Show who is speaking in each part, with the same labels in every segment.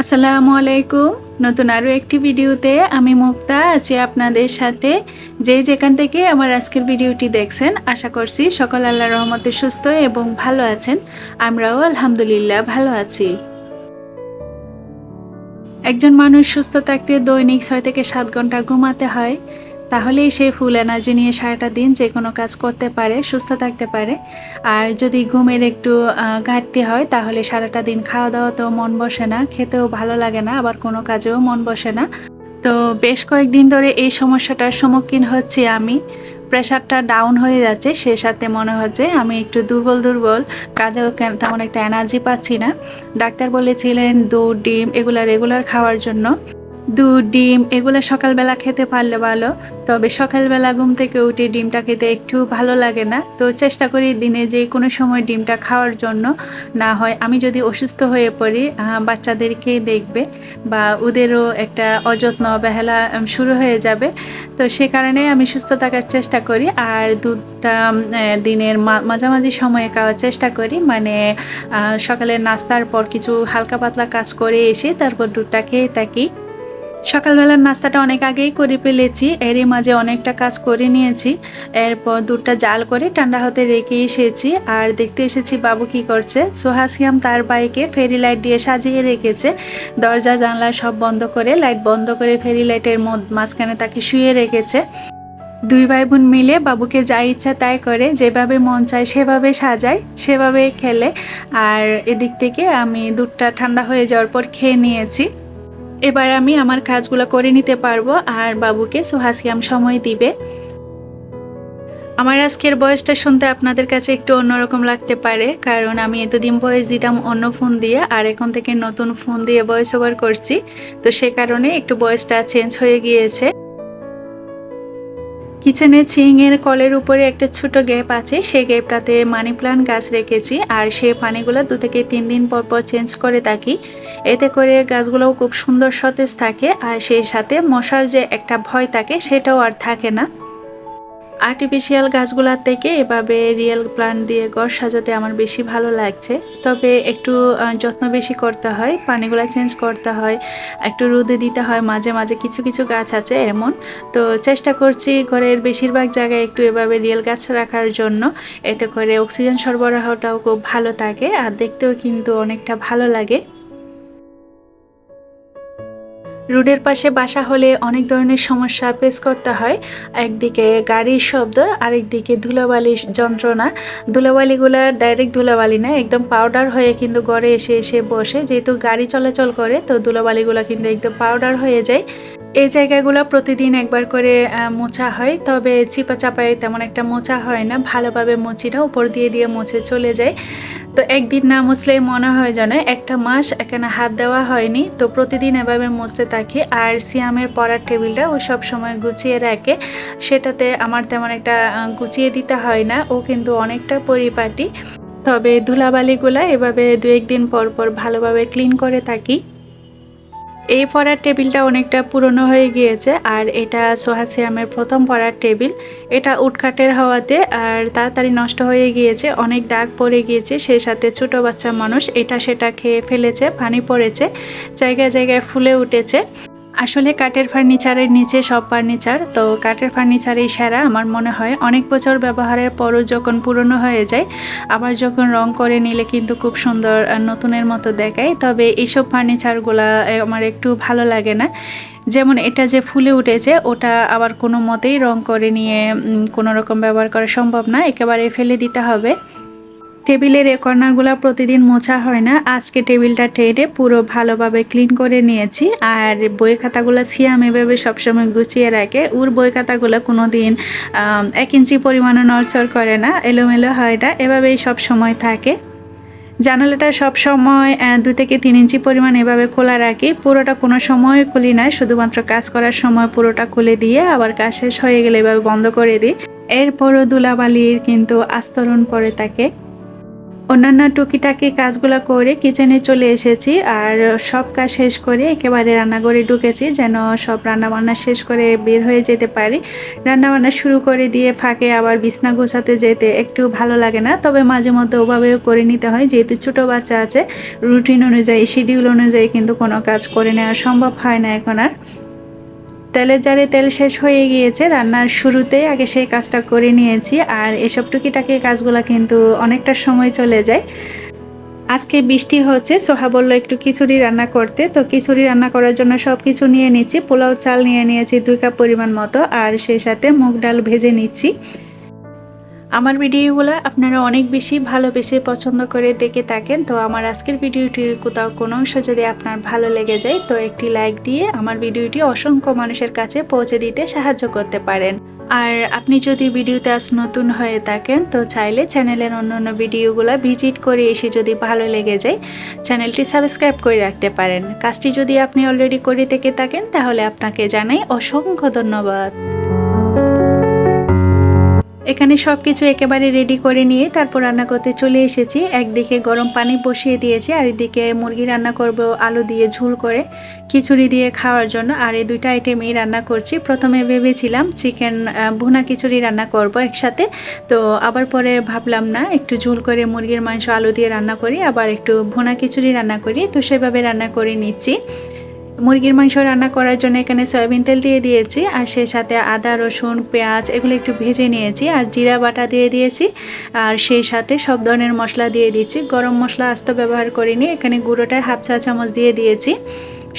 Speaker 1: আসসালামু আলাইকুম। নতুন আরও একটি ভিডিওতে আমি মুক্তা, আছি আপনাদের সাথে। যে যেখান থেকে আমার আজকের ভিডিওটি দেখছেন, আশা করছি সকল আল্লাহ রহমতে সুস্থ এবং ভালো আছেন। আমরাও আলহামদুলিল্লাহ ভালো আছি। একজন মানুষ সুস্থ থাকতে দৈনিক ছয় থেকে সাত ঘণ্টা ঘুমাতে হয়। তাহলেই সেই ফুল এনার্জি নিয়ে সারাটা দিন যে কোনো কাজ করতে পারে, সুস্থ থাকতে পারে। আর যদি ঘুমের একটু ঘাটতি হয়, তাহলে সারাটা দিন খাওয়া দাওয়াতেও মন বসে না, খেতেও ভালো লাগে না, আবার কোনো কাজেও মন বসে না। তো বেশ কয়েকদিন ধরে এই সমস্যাটার সম্মুখীন হচ্ছি আমি। প্রেশারটা ডাউন হয়ে যাচ্ছে, সে সাথে মনে হচ্ছে আমি একটু দুর্বল দুর্বল, কাজেও তেমন একটা এনার্জি পাচ্ছি না। ডাক্তার বলেছিলেন দুধ, ডিম এগুলা রেগুলার খাওয়ার জন্য। দুধ ডিম এগুলো সকালবেলা খেতে পারলে ভালো। তবে সকালবেলা ঘুম থেকে উঠে ডিমটা খেতে একটু ভালো লাগে না। তো চেষ্টা করি দিনে যে কোনো সময় ডিমটা খাওয়ার জন্য। না হয় আমি যদি অসুস্থ হয়ে পড়ি আহ, বাচ্চাদেরকেই দেখবে বা ওদেরও একটা অযত্ন অবহেলা উম, শুরু হয়ে যাবে। তো সে কারণে আমি সুস্থ থাকার চেষ্টা করি। আর দুধটা দিনের মাঝামাঝি সময়ে খাওয়ার চেষ্টা করি। মানে সকালের নাস্তার পর কিছু হালকা পাতলা কাজ করে এসে তারপর দুধটা খেয়ে থাকি। সকালবেলার নাস্তাটা অনেক আগেই করে ফেলেছি। এরই মাঝে অনেকটা কাজ করে নিয়েছি। এরপর দুধটা জাল করে ঠান্ডা হতে রেখে এসেছি। আর দেখতে এসেছি বাবু কি করছে। সোহাসিয়াম তার বাইকে ফেরি লাইট দিয়ে সাজিয়ে রেখেছে। দরজা, জানলা সব বন্ধ করে লাইট বন্ধ করে ফেরি লাইটের মাঝখানে তাকে শুয়ে রেখেছে। দুই ভাই বোন মিলে বাবুকে যা ইচ্ছা তাই করে। যেভাবে মন চায় সেভাবে সাজায়, সেভাবে খেলে। আর এদিক থেকে আমি দুধটা ঠান্ডা হয়ে যাওয়ার পর খেয়ে নিয়েছি। এবার আমি আমার কাজগুলো করে নিতে পারব আর বাবুকে সোহাসিয়াম সময় দিবে। আমার আজকের বয়সটা শুনতে আপনাদের কাছে একটু অন্যরকম লাগতে পারে, কারণ আমি এতদিন বয়স দিতাম অন্য ফোন দিয়ে আর এখন থেকে নতুন ফোন দিয়ে বয়স ওভার করছি। তো সে কারণে একটু বয়সটা চেঞ্জ হয়ে গিয়েছে। কিচেনে ছিঙের কলের উপরে একটা ছোট গ্যাপ আছে, সেই গ্যাপটাতে মানি প্লান্ট গাছ রেখেছি আর সেই পানিগুলো দু থেকে তিন দিন পর পর চেঞ্জ করে থাকি। এতে করে গাছগুলোও খুব সুন্দর সতেজ থাকে আর সেই সাথে মশার যে একটা ভয় থাকে সেটাও আর থাকে না। আর্টিফিশিয়াল গাছগুলোর থেকে এভাবে রিয়েল প্লান্ট দিয়ে ঘর সাজাতে আমার বেশি ভালো লাগছে। তবে একটু যত্ন বেশি করতে হয়, পানিগুলো চেঞ্জ করতে হয়, একটু রোদে দিতে হয়, মাঝে মাঝে কিছু কিছু গাছ আছে এমন। তো চেষ্টা করছি ঘরের বেশিরভাগ জায়গায় একটু এভাবে রিয়েল গাছ রাখার জন্য। এতে করে অক্সিজেন সরবরাহটাও খুব ভালো থাকে, আর দেখতেও কিন্তু অনেকটা ভালো লাগে। রোডের পাশে বাসা হলে অনেক ধরনের সমস্যা ফেস করতে হয়। একদিকে গাড়ির শব্দ, আরেকদিকে ধুলাবালির যন্ত্রণা। ধুলাবালিগুলো ডাইরেক্ট ধুলাবালি না, একদম পাউডার হয়ে কিন্তু গড়ে এসে এসে বসে। যেহেতু গাড়ি চলাচল করে, তো ধুলাবালিগুলো কিন্তু একদম পাউডার হয়ে যায়। এই জায়গাগুলো প্রতিদিন একবার করে মোছা হয়। তবে চিপা চাপায় তেমন একটা মোছা হয় না। ভালোভাবে না উপর দিয়ে দিয়ে মুছে চলে যায়। তো একদিন না মুছলেই মনে হয় যেন একটা মাস এখানে হাত দেওয়া হয়নি। তো প্রতিদিন এভাবে মুছতে থাকি। আর সিয়ামের পড়ার টেবিলটা ও সব সময় গুছিয়ে রাখে। সেটাতে আমার তেমন একটা গুছিয়ে দিতে হয় না। ও কিন্তু অনেকটা পরিপাটি। তবে ধুলাবালিগুলা এভাবে দু একদিন পর পর ভালোভাবে ক্লিন করে থাকি। এই পড়ার টেবিলটা অনেকটা পুরনো হয়ে গিয়েছে আর এটা সোহা সিয়ামের প্রথম পড়ার টেবিল। এটা উটকাটের হওয়াতে আর তাড়াতাড়ি নষ্ট হয়ে গিয়েছে, অনেক দাগ পড়ে গিয়েছে, সেই সাথে ছোট বাচ্চা মানুষ এটা সেটা খেয়ে ফেলেছে, পানি পড়েছে, জায়গায় জায়গায় ফুলে উঠেছে। আসলে কাঠের ফার্নিচারের নিচে সব ফার্নিচার, তো কাঠের ফার্নিচারেই সেরা। আমার মনে হয় অনেক বছর ব্যবহারের পরও যখন পুরনো হয়ে যায়, আবার যখন রং করে নিলে কিন্তু খুব সুন্দর নতুনের মতো দেখায়। তবে এইসব ফার্নিচারগুলা আমার একটু ভালো লাগে না। যেমন এটা যে ফুলে উঠেছে, ওটা আবার কোনো মতেই রং করে নিয়ে কোনো রকম ব্যবহার করা সম্ভব না। একেবারে ফেলে দিতে হবে। টেবিলের এ কর্নারগুলো প্রতিদিন মোছা হয় না। আজকে টেবিলটা টেনে পুরো ভালোভাবে ক্লিন করে নিয়েছি। আর বই খাতাগুলো সিয়াম এভাবে সবসময় গুছিয়ে রাখে। ওর বই খাতাগুলো কোনো দিন এক ইঞ্চি পরিমাণও নড়চড় করে না। এলোমেলো হয় না। এভাবেই সময় থাকে। জানালাটা সব সময় দু থেকে তিন ইঞ্চি পরিমাণ এভাবে খোলা রাখি। পুরোটা কোনো সময় খুলি না। শুধুমাত্র কাজ করার সময় পুরোটা খুলে দিয়ে আবার কাজ শেষ হয়ে গেলে এভাবে বন্ধ করে দিই। এরপরও দুলাবালির কিন্তু আস্তরণ পরে থাকে। অন্যান্য টুকিটাকি কাজগুলো করে কিচেনে চলে এসেছি আর সব কাজ শেষ করে একেবারে রান্নাঘরে ঢুকেছি যেন সব রান্নাবান্না শেষ করে বের হয়ে যেতে পারি। রান্নাবান্না শুরু করে দিয়ে ফাঁকে আবার বিছনা গোছাতে যেতে একটু ভালো লাগে না, তবে মাঝে মধ্যে ওভাবেও করে নিতে হয়। যেহেতু ছোটো বাচ্চা আছে, রুটিন অনুযায়ী, শিডিউল অনুযায়ী কিন্তু কোনো কাজ করে নেওয়া সম্ভব হয় না এখন আর। তেলের জারে তেল শেষ হয়ে গিয়েছে, রান্নার শুরুতে আগে সেই কাজটা করে নিয়েছি আর এসব টুকিটাকি কাজগুলো কিন্তু অনেকটা সময় চলে যায়। আজকে বৃষ্টি হচ্ছে, সোহা বলল একটু খিচুড়ি রান্না করতে, তো খিচুড়ি রান্না করার জন্য সব কিছু নিয়ে নিচ্ছি, পোলাও চাল নিয়ে নিয়েছি দুই কাপ পরিমাণ মতো, আর সেই সাথে মুগ ডাল ভেজে নিচ্ছি। আমার ভিডিওগুলো আপনারা অনেক বেশি ভালোবেসে পছন্দ করে দেখে থাকেন। তো আমার আজকের ভিডিওটির কোথাও কোনো অংশ যদি আপনার ভালো লেগে যায়, তো একটি লাইক দিয়ে আমার ভিডিওটি অসংখ্য মানুষের কাছে পৌঁছে দিতে সাহায্য করতে পারেন। আর আপনি যদি ভিডিওতে আজ নতুন হয়ে থাকেন, তো চাইলে চ্যানেলের অন্য অন্য ভিডিওগুলো ভিজিট করে এসে যদি ভালো লেগে যায়, চ্যানেলটি সাবস্ক্রাইব করে রাখতে পারেন। কাজটি যদি আপনি অলরেডি করে থেকে থাকেন, তাহলে আপনাকে জানাই অসংখ্য ধন্যবাদ। এখানে সব কিছু একেবারে রেডি করে নিয়ে তারপর রান্না করতে চলে এসেছি। একদিকে গরম পানি বসিয়ে দিয়েছি, আর এদিকে মুরগি রান্না করব আলু দিয়ে ঝুল করে খিচুড়ি দিয়ে খাওয়ার জন্য। আর এই দুইটা আইটেমই রান্না করছি। প্রথমে ভেবেছিলাম চিকেন ভুনা খিচুড়ি রান্না করব একসাথে। তো আবার পরে ভাবলাম, না, একটু ঝুল করে মুরগির মাংস আলু দিয়ে রান্না করি, আবার একটু ভুনা খিচুড়ি রান্না করি। তো সেভাবে রান্না করে নিচ্ছি। মুরগির মাংস রান্না করার জন্য এখানে সয়াবিন তেল দিয়ে দিয়েছি, আর সেই সাথে আদা, রসুন, পেঁয়াজ এগুলো একটু ভেজে নিয়েছি, আর জিরা বাটা দিয়ে দিয়েছি, আর সেই সাথে সব ধরনের মশলা দিয়ে দিয়েছি। গরম মশলা আস্ত ব্যবহার করিনি, এখানে গুঁড়োটায় হাফ চা চামচ দিয়ে দিয়েছি।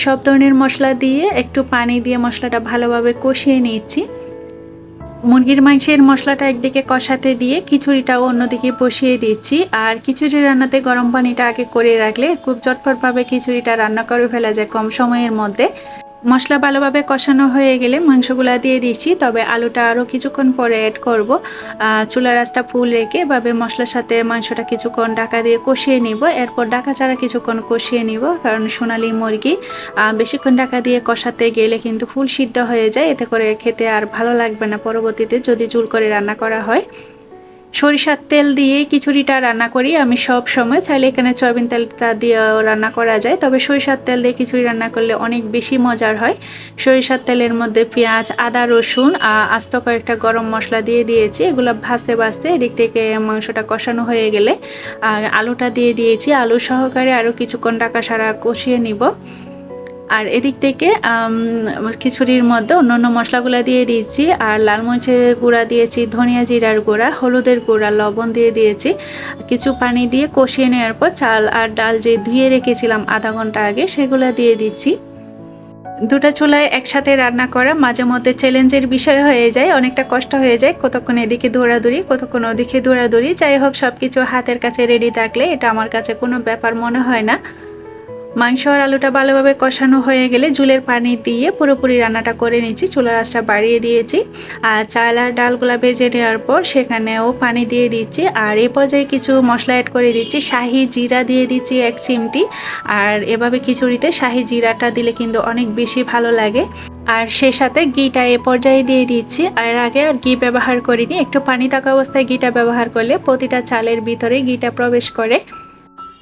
Speaker 1: সব ধরনের মশলা দিয়ে একটু পানি দিয়ে মশলাটা ভালোভাবে কষিয়ে নিচ্ছি। মুরগির মাংসের মশলাটা একদিকে কষাতে দিয়ে খিচুড়িটাও অন্যদিকে বসিয়ে দিচ্ছি। আর খিচুড়ি রান্নাতে গরম পানিটা আগে করে রাখলে খুব চটপটভাবে খিচুড়িটা রান্না করে ফেলা যায় কম সময়ের মধ্যে। মশলা ভালোভাবে কষানো হয়ে গেলে মাংসগুলা দিয়ে দিচ্ছি, তবে আলুটা আরও কিছুক্ষণ পরে অ্যাড করব। চুলা রাসটা ফুল রেখে এভাবে মশলার সাথে মাংসটা কিছুক্ষণ ডাকা দিয়ে কষিয়ে নিব। এরপর ডাকা ছাড়া কিছুক্ষণ কষিয়ে নিব, কারণ সোনালি মুরগি বেশিক্ষণ ডাকা দিয়ে কষাতে গেলে কিন্তু ফুল সিদ্ধ হয়ে যায়। এতে করে খেতে আর ভালো লাগবে না। পরবর্তীতে যদি চুল করে রান্না করা হয় সরিষার তেল দিয়ে খিচুড়িটা রান্না করি। আমি সব সময় চাইলে এখানে সয়াবিন তেলটা দিয়েও রান্না করা যায়। তবে সরিষার তেল দিয়ে খিচুড়ি রান্না করলে অনেক বেশি মজার হয়। সরিষার তেলের মধ্যে পেঁয়াজ, আদা, রসুন আস্ত কয়েকটা গরম মশলা দিয়ে দিয়েছি। এগুলো ভাজতে ভাজতে এদিক থেকে মাংসটা কষানো হয়ে গেলে আলুটা দিয়ে দিয়েছি। আলু সহকারে আরও কিছুক্ষণ টাকা সারা কষিয়ে নিব। আর এদিক থেকে খিচুড়ির মধ্যে অন্য অন্য মশলাগুলো দিয়ে দিয়েছি, আর লাল মরিচের গুঁড়া দিয়েছি, ধনিয়া জিরার গুঁড়া, হলুদের গুঁড়া, লবণ দিয়ে দিয়েছি। কিছু পানি দিয়ে কষিয়ে নেওয়ার পর চাল আর ডাল যে ধুয়ে রেখেছিলাম আধা ঘণ্টা আগে, সেগুলো দিয়ে দিচ্ছি। দুটা চুলায় একসাথে রান্না করা মাঝে মধ্যে চ্যালেঞ্জের বিষয় হয়ে যায়, অনেকটা কষ্ট হয়ে যায়, কতক্ষণ এদিকে দৌড়াদৌড়ি, কতক্ষণ ওদিকে দৌড়াদৌড়ি। যাই হোক সব কিছু হাতের কাছে রেডি থাকলে এটা আমার কাছে কোনো ব্যাপার মনে হয় না। মাংস আর আলুটা ভালোভাবে কষানো হয়ে গেলে জুলের পানি দিয়ে পুরোপুরি রান্নাটা করে নিচ্ছি চুলার আঁচটা বাড়িয়ে দিয়েছি। আর চাল আর ডালগুলা ভেজে নেওয়ার পর সেখানেও পানি দিয়ে দিচ্ছি। আর এ পর্যায়ে কিছু মশলা অ্যাড করে দিচ্ছি। শাহি জিরা দিয়ে দিচ্ছি এক চিমটি। আর এভাবে খিচুড়িতে শাহি জিরাটা দিলে কিন্তু অনেক বেশি ভালো লাগে। আর সে সাথে ঘিটা এ পর্যায়ে দিয়ে দিচ্ছি। আর আগে আর ঘি ব্যবহার করিনি। একটু পানি থাকা অবস্থায় ঘিটা ব্যবহার করলে প্রতিটা চালের ভিতরে ঘিটা প্রবেশ করে।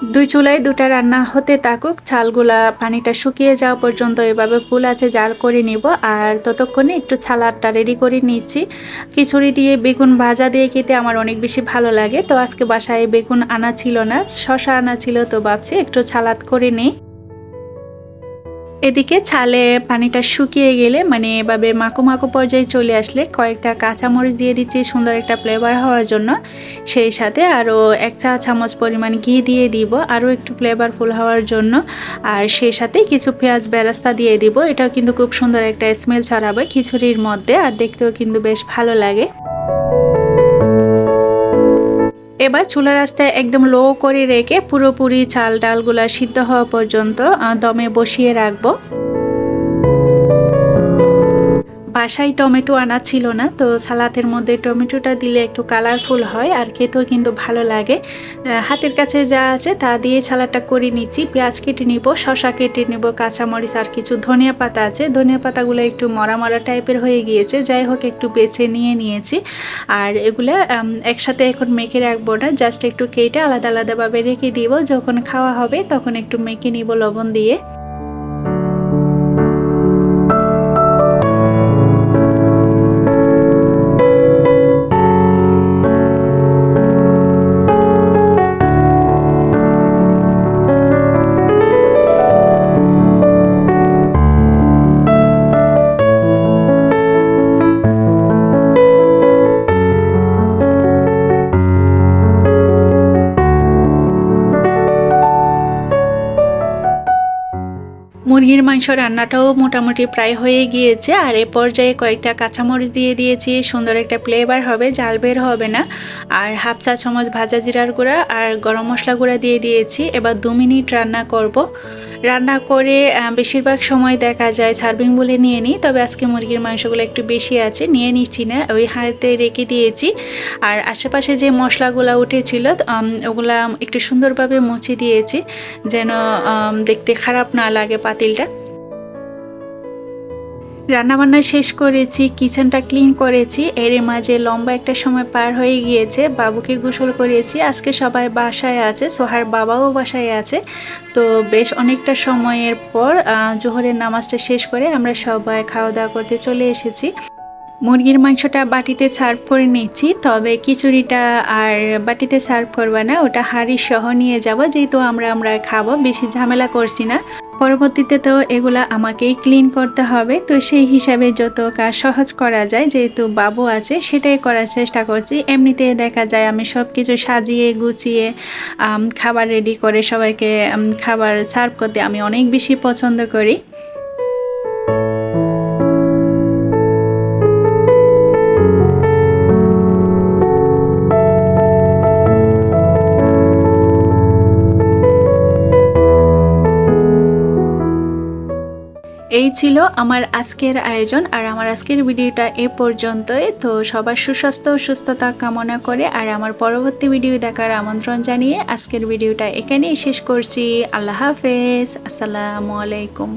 Speaker 1: দুই চুলায় দুটা রান্না হতে থাকুক, ছালগুলা পানিটা শুকিয়ে যাওয়া পর্যন্ত এভাবে ফুল আছে জাল করে নিব। আর ততক্ষণে একটু ছালাডটা রেডি করে নিচ্ছি। খিচুড়ি দিয়ে বেগুন ভাজা দিয়ে খেতে আমার অনেক বেশি ভালো লাগে। তো আজকে বাসায় বেগুন আনা ছিল না শশা আনা ছিল, তো ভাবছি একটু ছালাদ করে নিই। এদিকে ছালে পানিটা শুকিয়ে গেলে মানে এভাবে মাকু মাকু পর্যায়ে চলে আসলে কয়েকটা কাঁচামরিচ দিয়ে দিচ্ছি সুন্দর একটা ফ্লেভার হওয়ার জন্য। সেই সাথে আরও এক চা চামচ পরিমাণ ঘি দিয়ে দিব, আরও একটু ফ্লেভারফুল হওয়ার জন্য। আর সেই সাথে কিছু পেঁয়াজ বেরাস্তা দিয়ে দিব, এটাও কিন্তু খুব সুন্দর একটা স্মেল ছড়াবে খিচুড়ির মধ্যে, আর দেখতেও কিন্তু বেশ ভালো লাগে। এবার চুলা রাস্তায় একদম লো করে রেখে পুরোপুরি চাল ডালগুলা সিদ্ধ হওয়া পর্যন্ত দমে বসিয়ে রাখব। বাসায় টমেটো আনা ছিল না, তো সালাতের মধ্যে টমেটোটা দিলে একটু কালারফুল হয় আর খেতেও কিন্তু ভালো লাগে। হাতের কাছে যা আছে তা দিয়ে সালাডটা করে নিচ্ছি, পেঁয়াজ কেটে নিব শশা কেটে নিব, কাঁচামরিচ আর কিছু ধনিয়া পাতা আছে। ধনিয়া পাতাগুলো একটু মরা মরা টাইপের হয়ে গিয়েছে, যাই হোক একটু বেছে নিয়ে নিয়েছি। আর এগুলো একসাথে এখন মেখে রাখব না জাস্ট একটু কেটে আলাদা আলাদাভাবে রেখে দিব। যখন খাওয়া হবে তখন একটু মেখে নিব লবণ দিয়ে। মুরগির মাংস রান্নাটাও মোটামুটি প্রায় হয়ে গিয়েছে। আর এ পর্যায়ে কয়েকটা কাঁচামরিচ দিয়ে দিয়েছি। সুন্দর একটা ফ্লেভার হবে জাল বের হবে না। আর হাফ চা চামচ ভাজা জিরার গুঁড়া আর গরম মশলা গুঁড়া দিয়ে দিয়েছি। এবার দু মিনিট রান্না করব। রান্না করে বেশিরভাগ সময় দেখা যায় সার্ভিং বলে নিয়ে নিই, তবে আজকে মুরগির মাংসগুলো একটু বেশি আছে, নিয়ে নিচ্ছি না, ওই হাড়তে রেখে দিয়েছি। আর আশেপাশে যে মশলাগুলো উঠেছিল ওগুলা একটু সুন্দরভাবে মুছে দিয়েছি, যেন দেখতে খারাপ না লাগে পাতিলটা। রান্নাবান্না শেষ করেছি, কিচেনটা ক্লিন করেছি এর মাঝে লম্বা একটা সময় পার হয়ে গিয়েছে, বাবুকে গোসল করিয়েছি, আজকে সবাই বাসায় আছে, সোহার বাবাও বাসায় আছে, তো বেশ অনেকটা সময়ের পর জোহরের নামাজটা শেষ করে আমরা সবাই খাওয়া দাওয়া করতে চলে এসেছি। মুরগির মাংসটা বাটিতে সার্ভ করে নিচ্ছি, তবে খিচুড়িটা আর বাটিতে সার্ভ করবে না, ওটা হাঁড়ি সহ নিয়ে যাব, যেহেতু আমরা আমরা খাব, বেশি ঝামেলা করছি না। পরবর্তীতে তো এগুলা আমাকেই ক্লিন করতে হবে। তো সেই হিসাবে যত কাজ সহজ করা যায়, যেহেতু বাবু আছে, সেটাই করার চেষ্টা করছি। এমনিতে দেখা যায় আমি সব কিছু সাজিয়ে, গুছিয়ে খাবার রেডি করে সবাইকে খাবার সার্ভ করতে আমি অনেক বেশি পছন্দ করি। এই ছিল আমার আজকের আয়োজন আর আমার আজকের ভিডিওটা এ পর্যন্তই। তো সবার সুস্বাস্থ্য ও সুস্থতা কামনা করে আর আমার পরবর্তী ভিডিও দেখার আমন্ত্রণ জানিয়ে আজকের ভিডিওটা এখানেই শেষ করছি। আল্লাহ হাফেজ। আসসালামু আলাইকুম।